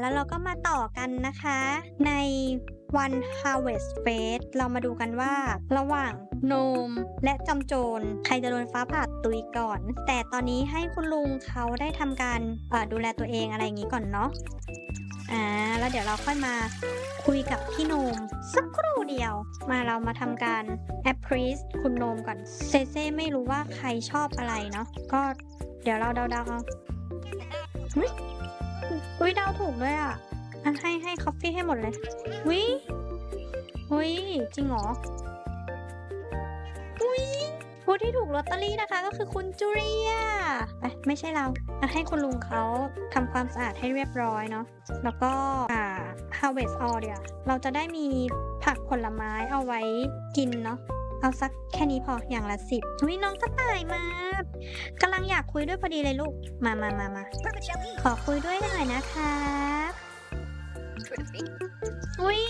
แล้วเราก็มาต่อกันนะคะ ในวัน Harvest Fest เรามาดูกันว่า ระหว่างโนมและจำโจรใครจะโดนฟ้าผ่าตุยก่อน แต่ตอนนี้ให้คุณลุงเขาได้ทำการดูแลตัวเองอะไรอย่างนี้ก่อนเนาะอ่าแล้วเดี๋ยวเราค่อยมาคุยกับพี่โนมสักครู่เดียว มาเรามาทำการ a p p r e a s e คุณโนมก่อนเซเซ่ไม่รู้ว่าใครชอบอะไรเนาะก็เดี๋ยวเราเดาๆเอา อุ๊ยอุ้ยเดาถูกด้วยอะอะให้ให้คอฟฟี่ให้หมดเลยวิอุ้ยจริงเหรออุ้ยผู้ที่ถูกลอตเตอรี่นะคะ ก็คือคุณจูเลียไปไม่ใช่เราอะให้คุณลุงเขาทำความสะอาดให้เรียบร้อยเนาะแล้วก็อ่า harvest all เดียวเราจะได้มีผักผลไม้เอาไว้กินเนาะ เอาสักแค่นี้พออย่างละสิบวิน้องกระต่ายมากำลังอยากคุยด้วยพอดีเลยลูก มามามามาขอคุยด้วยหน่อยนะคะ Crispy. อุ้ย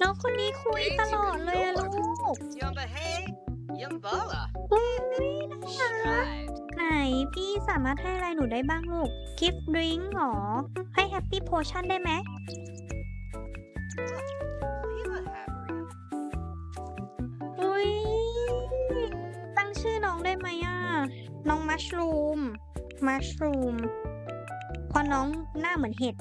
น้องคนนี้คุยตลอดเลยอะลูก Yumba hey, yumbala. อุ้ยน่าไหนพี่สามารถให้อะไรหนูได้บ้างลูก gift drink หรอ ให้ happy potion ได้ไหม น้องมัชรูม มัชรูมเพราะน้องหน้าเหมือนเห็ด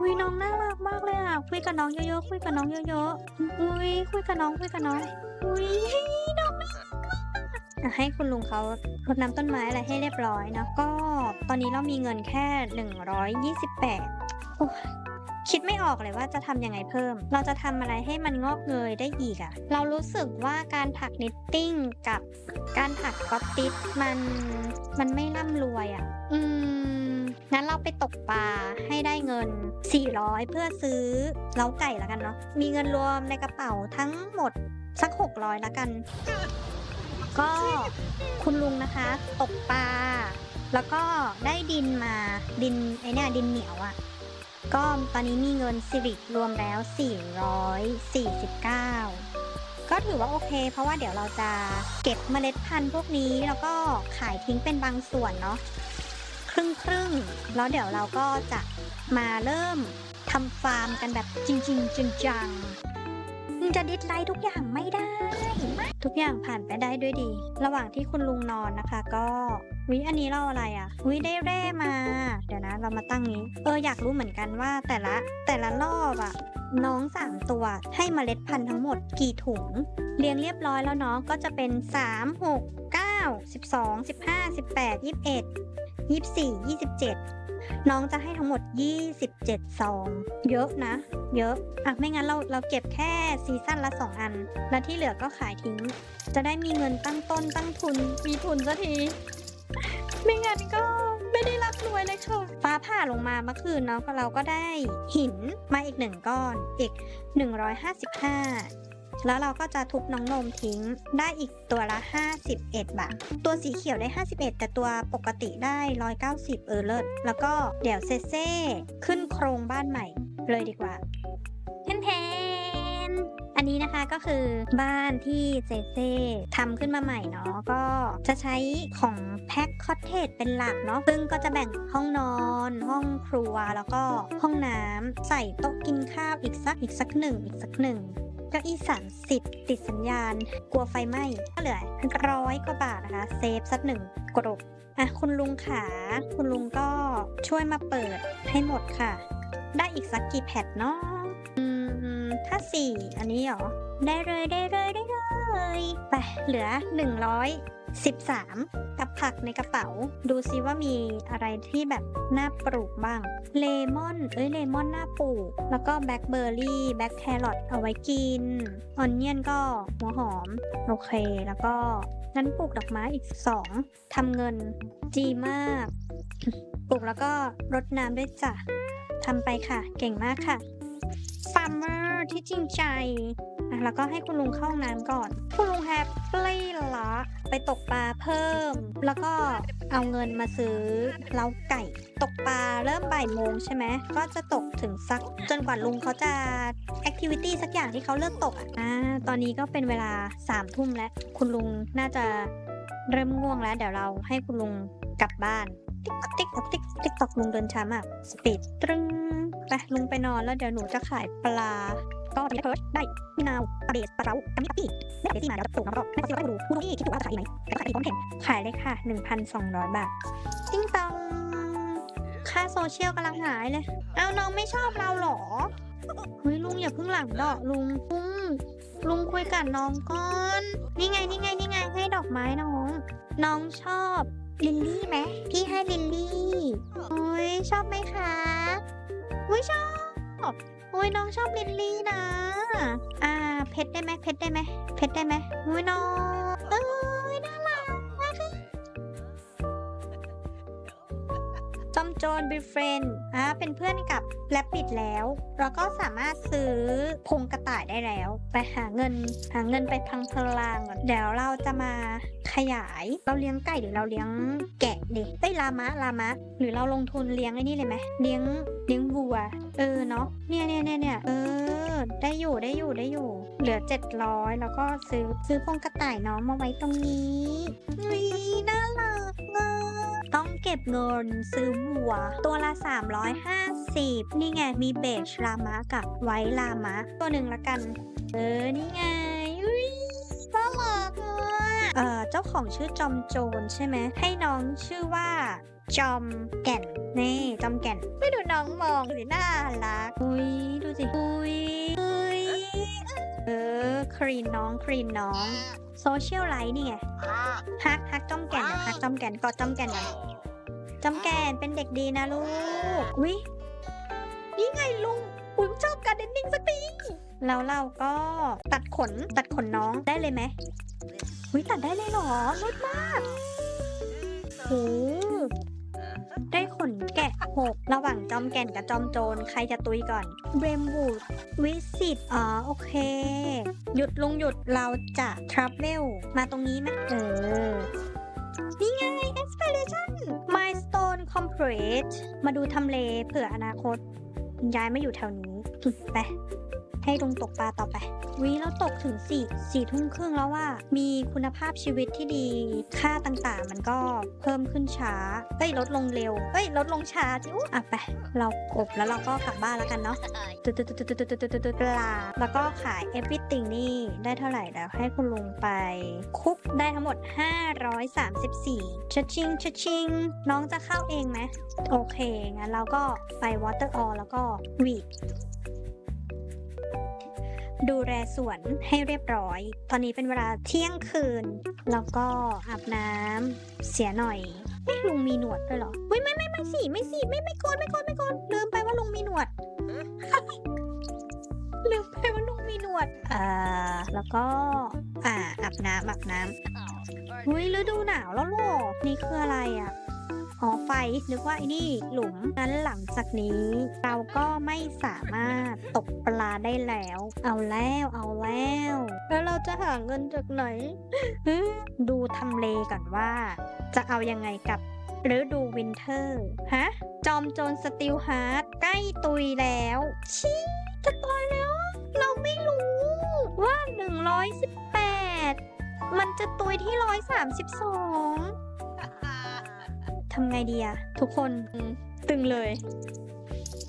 อุ้ยน้องน่ารักมากเลยอะ คุยกับน้องเยอะๆ คุยกับน้องเยอะๆอุ้ยคุยกับน้องคุยกับน้องอุ้ยน้องน่ารักมากอะให้คุณลุงเขารดน้ำต้นไม้อะไรให้เรียบร้อยเนอะก็ตอนนี้เรามีเงินแค่ 128โอ้ย คิดไม่ออกเลยว่าจะทำยังไงเพิ่ม เราจะทำอะไรให้มันงอกเงยได้อีกอะเรารู้สึกว่าการถักนิตติ้งกับการถักก๊อตติสมันมันไม่ร่ำรวยอะอืมงั้นเราไปตกปลาให้ได้เงิน 400 เพื่อซื้อเล้าไก่แล้วกันเนาะมีเงินรวมในกระเป๋าทั้งหมดสัก 600แล้วกัน ก็คุณลุงนะคะ ตกปลาแล้วก็ได้ดินมาดินไอเนี่ยดินเหนียวอะ ก็ตอนนี้มีเงินสิริรวมแล้ว 449 ก็ถือว่าโอเค เพราะว่าเดี๋ยวเราจะเก็บเมล็ดพันธุ์พวกนี้แล้วก็ขายทิ้งเป็นบางส่วนเนาะครึ่งครึ่งแล้วเดี๋ยวเราก็จะมาเริ่มทำฟาร์มกันแบบจริง ๆจังๆจะดิสไลท์ทุกอย่างไม่ได้ ทุกอย่างผ่านไปได้ด้วยดี ระหว่างที่คุณลุงนอนนะคะ ก็วิอันนี้เราอะไรอะ่ะวิได้แร่มา เดี๋ยวนะ เรามาตั้งนี้ เอออยากรู้เหมือนกันว่าแต่ละแต่ละรอบอะน้องสามตัวให้เมล็ดพันธุ์ทั้งหมดกี่ถุง เรียงเรียบร้อยแล้วเนาะก็จะเป็น 3 6 9 12 15 18 21ยี่สี่ยี่สิบเจ็ด น้องจะให้ทั้งหมดยี่สิบเจ็ดซอง เยอะนะ เยอะ อะ ไม่งั้นเราเราเก็บแค่ซีซั่นละสองอัน แล้วที่เหลือก็ขายทิ้ง จะได้มีเงินตั้งต้นตั้งทุน มีทุนสักที ไม่งั้นก็ไม่ได้รับรวยเลยค่ะ ฟ้าผ่าลงมาเมื่อคืนเนาะเราก็ได้หินมาอีกหนึ่งก้อน อีก 155 แล้วเราก็จะทุบน้องนมทิ้งได้อีกตัวละ 51 บาท ตัวสีเขียวได้ 51 แต่ตัวปกติได้ 190 เออเลิศแล้วก็เดี๋ยวเซเซ่ขึ้นโครงบ้านใหม่ เลยดีกว่าแทนแทนอันนี้นะคะก็คือบ้านที่เซเซ่ทำขึ้นมาใหม่เนาะก็จะใช้ของแพ็คคอตเทจเป็นหลักเนาะซึ่งก็จะแบ่งห้องนอน ห้องครัวแล้วก็ห้องน้ำใส่โต๊ะกินข้าวอีกสักอีกสักหนึ่งอีกสักหนึ่ง ก้าอี้สามสิบติดสัญญาณ กลัวไฟไหม้ก็เหลือร้อยกว่าบาทนะคะ เซฟสักหนึ่งกรบอะคุณลุงขา คุณลุงก็ช่วยมาเปิดให้หมดค่ะ ได้อีกสักกี่แผ่นเนาะถ้าสี่อันนี้เหรอ ได้เลยได้เลยได้เลยไปเหลือหนึ่งร้อย สิบสามกับผักในกระเป๋า ดูซิว่ามีอะไรที่แบบน่าปลูกบ้าง เลมอน เอ้ยเลมอนน่าปลูก แล้วก็แบล็คเบอร์รี่ แบล็คแครอทเอาไว้กิน ออนเนียนก็หัวหอม โอเค แล้วก็งั้นปลูกดอกไม้อีกสองทำเงินจีมาก ปลูกแล้วก็รดน้ำด้วยจ้ะทำไปค่ะ เก่งมากค่ะฟาร์มเมอร์ที่จริงใจ อะแล้วก็ให้คุณลุงเข้าห้องน้ำก่อน คุณลุงแฮปปี้ละไปตกปลาเพิ่ม แล้วก็เอาเงินมาซื้อเล้าไก่ ตกปลาเริ่มบ่ายโมงใช่ไหมก็จะตกถึงสักจนกว่าลุงเขาจะแอคทิวิตี้สักอย่างที่เขาเลิกตกอะอ่าตอนนี้ก็เป็นเวลาสามทุ่มแล้ว คุณลุงน่าจะเริ่มง่วงแล้ว เดี๋ยวเราให้คุณลุงกลับบ้านติ๊กติ๊กติ๊กติ๊กตอกลุงเดินช้ามากสปีดตรึงไปลุงไปนอนแล้วเดี๋ยวหนูจะขายปลา ก็ได้เพิร์ดได้มะนาวปลาเบสปลาเร้าอันนี้ปีไม่ได้ที่มาแล้วปลูกน้ำรอบไม่ต้องดูดูดูนี่คิดดูว่าจะขายดีไหมแต่ก็ขายดีพร้อมแข่งขายเลยค่ะ 1,200 บาทติ้งตองค่าโซเชียลกำลังหายเลย เอาน้องไม่ชอบเราหรอเฮ้ยลุงอย่าเพิ่งหลังดอกลุงลุงลุงคุยกับน้องก่อน นี่ไงนี่ไงนี่ไงให้ดอกไม้น้อง น้องชอบลิลลี่ไหมพี่ให้ลิลลี่โอ้ยชอบไหมคะอุ้ยชอบ อ้ยน้องชอบลิลลี่นะ อ่า เพชรได้ไหมเพชรได้ไหมเพชรได้ไหมอุ้ยน้องเอ้ยน่ารักมากค่ะจอมโจรบีเฟรน อ่าเป็นเพื่อนกับแรปปิดแล้วเราก็สามารถซื้อพงกระต่ายได้แล้ว ไปหาเงิน หาเงินไปพังพลางเดี๋ยวเราจะมาขยายเราเลี้ยงไก่หรือเราเลี้ยงแกะดิเอ้ยลามะลามะ หรือเราลงทุนเลี้ยงไอ้นี่เลยไหมเลี้ยงเลี้ยงวัว เออเนาะเนี่ยเนี่ยเนี่ยเนี่ยเออ ได้อยู่ได้อยู่ได้อยู่ เหลือเจ็ดร้อยแล้วก็ซื้อซื้อพงกระต่ายน้องมาไว้ตรงนี้นี่น่ารักอะต้องเก็บเงินซื้อวัว ตัวละ350 นี่ไงมีเบจลามะกับไวท์ลามะ ตัวหนึ่งละกัน เออ นี่ไงอุ้ยน่ารักอะเออเจ้าของชื่อจอมโจรใช่ไหม ให้น้องชื่อว่าจอมแก่น นี่จอมแก่น ไม่ดูน้องมองสิน่ารัก อุ้ยดูสิ อุ้ยอุ้ยเออ ครีนน้อง ครีนน้อง โซเชียลไลท์นี่ไงฮักฮักจอมแก่นเดี๋ยวฮักจอมแก่นกอดจอมแก่นก่อน จอมแก่นเป็นเด็กดีนะลูกวินี่ไงลุงอุ้ยชอบการเดนนิ่งสักทีแล้วเราก็ตัดขนตัดขนน้องได้เลยไหมวิตัดได้เลยเหรอรดมากโอ้ได้ขนแกะหกระหว่างจอมแก่นกับจอมโจรใครจะตุยก่อนเบรมวูดวิสิตอ๋อโอเค หยุดลุงหยุดเราจะทราเวลมาตรงนี้ไหมเออ นี่ไง Inspiration Milestone Complete มาดูทำเลเผื่ออนาคตย้ายมาอยู่แถวนี้ ไป ให้ตรงตกปลาต่อไปวีแล้วตกถึงสี่สี่ทุ่มครึ่งแล้วว่า มีคุณภาพชีวิตที่ดี ค่าต่างๆ มันก็เพิ่มขึ้นช้าเอ้ยลดลงเร็วเอ้ยลดลงช้าจิ้วอะไป เรากบแล้วเราก็กลับบ้านแล้วกันเนาะตุ๊ดตุ๊ดตุ๊ดตุ๊ดตุ๊ดตุ๊ดปลาแล้วก็ขาย everything นี่ได้เท่าไหร่แล้วให้คุณลุงไป คุกได้ทั้งหมด 534ชัดชิงชัดชิง น้องจะเข้าเองไหมโอเคงั้นเราก็ไป water all แล้วก็วีด ดูแลสวนให้เรียบร้อย ตอนนี้เป็นเวลาเที่ยงคืน แล้วก็อาบน้ำเสียหน่อยเอ๊ะลุงมีหนวดด้วยเหรอเฮ้ยไม่ไม่ไม่สิไม่สิไม่ไม่โกนไม่โกนไม่โกนลืมไปว่าลุงมีหนวดลืมไปว่าลุงมีหนวดอ่าแล้วก็ อ่าอาบน้ำอาบน้ำเฮ้ยฤดูหนาวแล้วหรอนี่คืออะไรอะ อ๋อไฟนึกว่าไอ้นี่หลุมงั้นหลังจากนี้ เราก็ไม่สามารถตกปลาได้แล้ว เอาแล้วเอาแล้ว แล้วเราจะหาเงินจากไหน ดูทำเลก่อนว่า จะเอายังไงกับฤดูวินเทอร์ ฮะ จอมโจรสติลฮาร์ดใกล้ตุยแล้ว ชี้จะตายแล้ว เราไม่รู้ ว่า 118 มันจะตุยที่ 132 ทำไงดีอะทุกคนอืมตึงเลย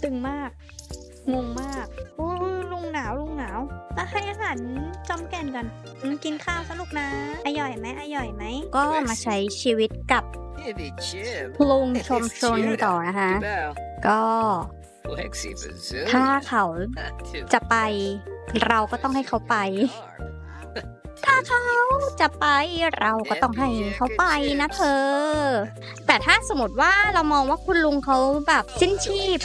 ตึงมาก งงมากโอ้ยลุงหนาวลุงหนาวอะให้อาหารจอมแก่นกันอืมกินข้าวสนุกนะอร่อยไหมอร่อยไหม ก็มาใช้ชีวิตกับ Ivy Chib. ลุงชมชนต่อนะคะ Bell. ก็ Lexi Bazoo. ถ้าเขาจะไปเราก็ต้องให้เขาไป ถ้าเขาจะไปเราก็ต้องให้เขาไปนะเธอ แต่ถ้าสมมติว่าเรามองว่าคุณลุงเขาแบบสิ้นชีพ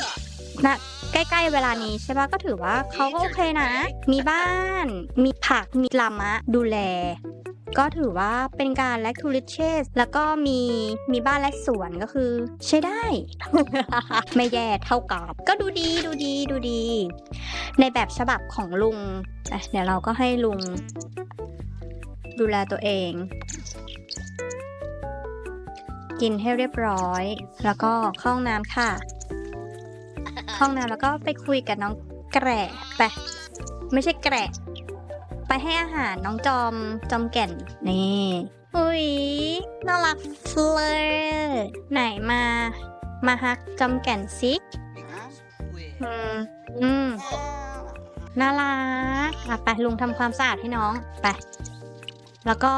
นะใกล้ๆเวลานี้ใช่ปะก็ถือว่าเขาก็โอเคนะ มีบ้าน มีผักมีลามะดูแล ก็ถือว่าเป็นการแลคทูริเชสแล้วก็มีมีบ้านและสวนก็คือ ใช้ได้ ไม่แย่เท่ากับ ก็ดูดีดูดีดูดี ในแบบฉบับของลุงอะเดี๋ยวเราก็ให้ลุง ดูแลตัวเอง กินให้เรียบร้อย แล้วก็เข้าห้องน้ำค่ะเข้าห้องน้ำแล้วก็ไปคุยกับน้องแกระไปไม่ใช่แกระไปให้อาหารน้องจอมจอมแก่นนี่อุ้ยน่ารักเลยไหนมา มาฮักจอมแก่นซิอืมอืม น่ารักอะไปลุงทำความสะอาดให้น้องไปแล้วก็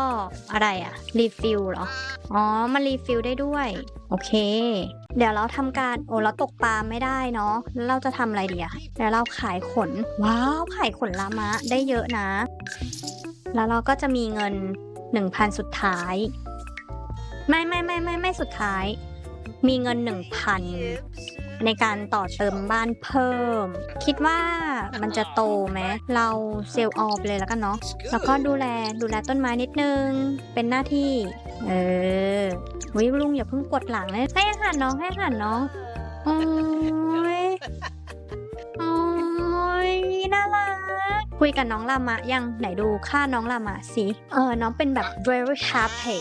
อะไรอะรีฟิลเหรอ อ๋อ มันรีฟิลได้ด้วย โอเค เดี๋ยวเราทำการ โอ้เราตกปลาไม่ได้เนาะแล้วเราจะทำอะไรดีอะเดี๋ยวเราขายขน ว้าว ขายขนลามะ ได้เยอะนะ แล้วเราก็จะมีเงินหนึ่งพันสุดท้าย ไม่ไม่ไม่ไม่ไม่สุดท้าย มีเงินหนึ่งพัน ในการต่อเติมบ้านเพิ่ม คิดว่ามันจะโตไหมเราเซลล์ออฟเลยแล้วกันเนาะแล้วก็ดูแลดูแลต้นไม้นิดนึง เป็นหน้าที่ เออวิลุงอย่าเพิ่งกดหลังเลยให้อาหารน้องให้อาหารน้องโอ้ยโอ้ยน่ารักคุยกับน้องลามะยังไหนดูค่าน้องลามะสิเออน้องเป็นแบบ very happy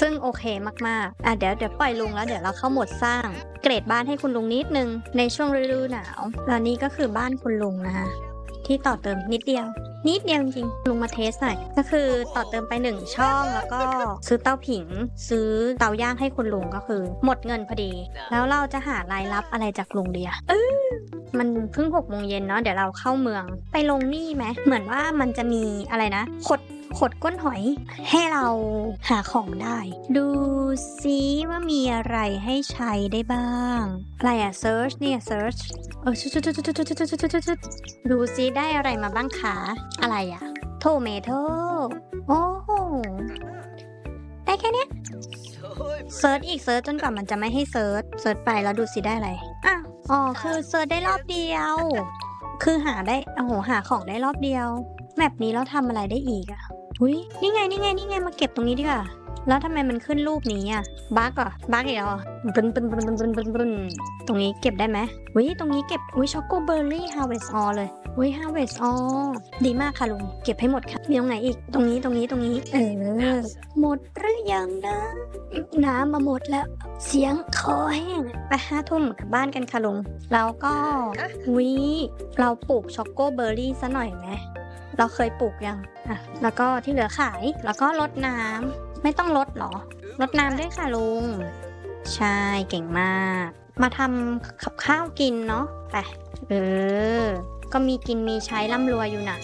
ซึ่งโอเคมากๆ อะเดี๋ยวเดี๋ยวปล่อยลุงแล้วเดี๋ยวเราเข้าโหมดสร้าง เกรดบ้านให้คุณลุงนิดนึง ในช่วงฤดูหนาวแล้วนี่ก็คือบ้านคุณลุงนะคะที่ต่อเติมนิดเดียว นิดเดียวจริงๆลุงมาเทสหน่อยก็คือต่อเติมไปหนึ่งช่องแล้วก็ซื้อเตาผิง ซื้อเตาย่างให้คุณลุงก็คือ หมดเงินพอดี แล้วเราจะหารายรับอะไรจากลุงเดีอะเออมันเพิ่งหกโมงเย็นเนาะเดี๋ยวเราเข้าเมือง ไปลงนี่ไหมเหมือนว่ามันจะมีอะไรนะขด ขดก้นหอย ให้เราหาของได้ ดูซิว่ามีอะไรให้ใช้ได้บ้าง อะไรอะ search เนี่ย search เออชุดชุดชุดชุดชุดชุดชุดชุดชุดดูซิได้อะไรมาบ้างคะอะไรอะโทเมโตโอ้โหได้แค่เนี้ยเซิร์ชอีกเซิร์ชจนกว่ามันจะไม่ให้เซิร์ชเซิร์ชไปแล้วดูสิได้อะไรอะอ๋อคือเซิร์ชได้รอบเดียว คือหาได้โอ้โหหาของได้รอบเดียวแมปนี้เราทำอะไรได้อีกอะอุ้ยนี่ไงนี่ไงนี่ไงมาเก็บตรงนี้ดีกว่าแล้วทำไมมันขึ้นรูปนี้อะบั๊กเหรอะบั๊กอีกแล้วเหรอบึนบึนบึนบึนบึนบึนบึนตรงนี้เก็บได้ไหมอุ้ยตรงนี้เก็บอุ้ยช็อกโกเบอร์รี่ฮาร์เวสออเลยอุ้ยฮาร์เวสออดีมากค่ะลุงเก็บให้หมดค่ะมีตรงไหนอีกตรงนี้ตรงนี้ตรงนี้ เออ หมดหรือยังนะ น้ำมาหมดแล้ว เสียงคอแห้งไปห้าทุ่มกลับบ้านกันค่ะลุงแล้วก็วิเราปลูกช็อกโกเบอร์รี่ซะหน่อยไหม เราเคยปลูกยังอะแล้วก็ที่เหลือขาย แล้วก็รดน้ำไม่ต้องรดหรอรดน้ำด้วยค่ะลุง ใช่เก่งมาก มาทำกับข้าวกินเนาะไปเออ ก็มีกินมีใช้ร่ำรวยอยู่หนะ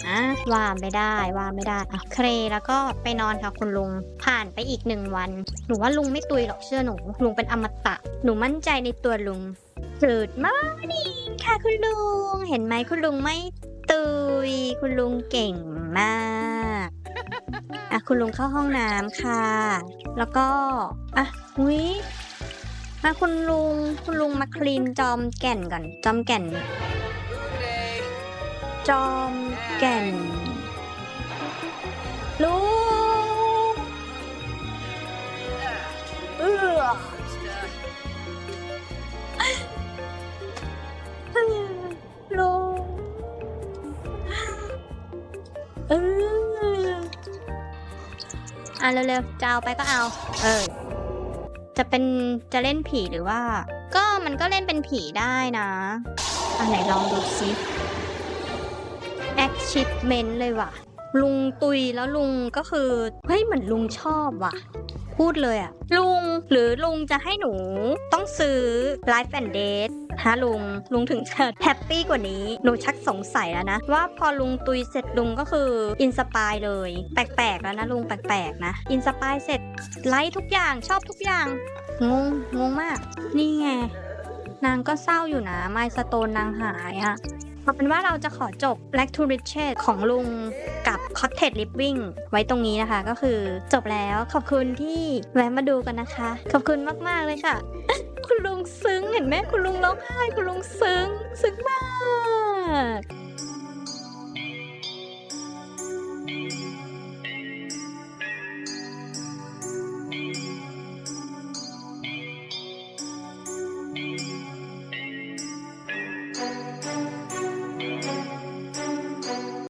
ว่าไม่ได้ว่าไม่ได้อะเครแล้วก็ไปนอนค่ะคุณลุง ผ่านไปอีกหนึ่งวัน หนูว่าลุงไม่ตุยหรอกเชื่อหนู ลุงเป็นอมตะ หนูมั่นใจในตัวลุงจืดมากนี่ค่ะคุณลุง เห็นไหมคุณลุงไม่ ย คุณลุงเก่งมากอะคุณลุงเข้าห้องน้ำค่ะ แล้วก็อะอุ้ยมาคุณลุงคุณลุงมาคลีนจอมแก่นก่อน จอมแก่น จอมแก่นลูกเอือ เอออะเร็วๆจะเอาไปก็เอา เออ จะเป็นจะเล่นผีหรือว่า ก็มันก็เล่นเป็นผีได้นะอันไหนลองดูซิ achievement เลยว่ะ ลุงตุยแล้วลุงก็คือ เฮ้ยเหมือนลุงชอบว่ะ พูดเลยอะลุงหรือลุงจะให้หนูต้องซื้อ Life and Date ฮะลุงลุงถึงจะแฮปปี้กว่านี้หนูชักสงสัยแล้วนะ ว่าพอลุงตุยเสร็จลุงก็คืออินสปายเลย แปลกๆแล้วนะลุงแปลกๆนะอินสปายเสร็จไลค์ทุกอย่างชอบทุกอย่างงงงงมาก นี่ไงนางก็เศร้าอยู่นะไมสโตนนางหายอะ เอาเป็นว่าเราจะขอจบ Black to Riches ของลุงกับ Cottage Living ไว้ตรงนี้นะคะ ก็คือจบแล้วขอบคุณที่แวะมาดูกันนะคะ ขอบคุณมาก ๆ เลยค่ะ คุณลุงซึ้งเห็นไหมคุณลุงร้องไห้คุณลุงซึ้ง ซึ้งมาก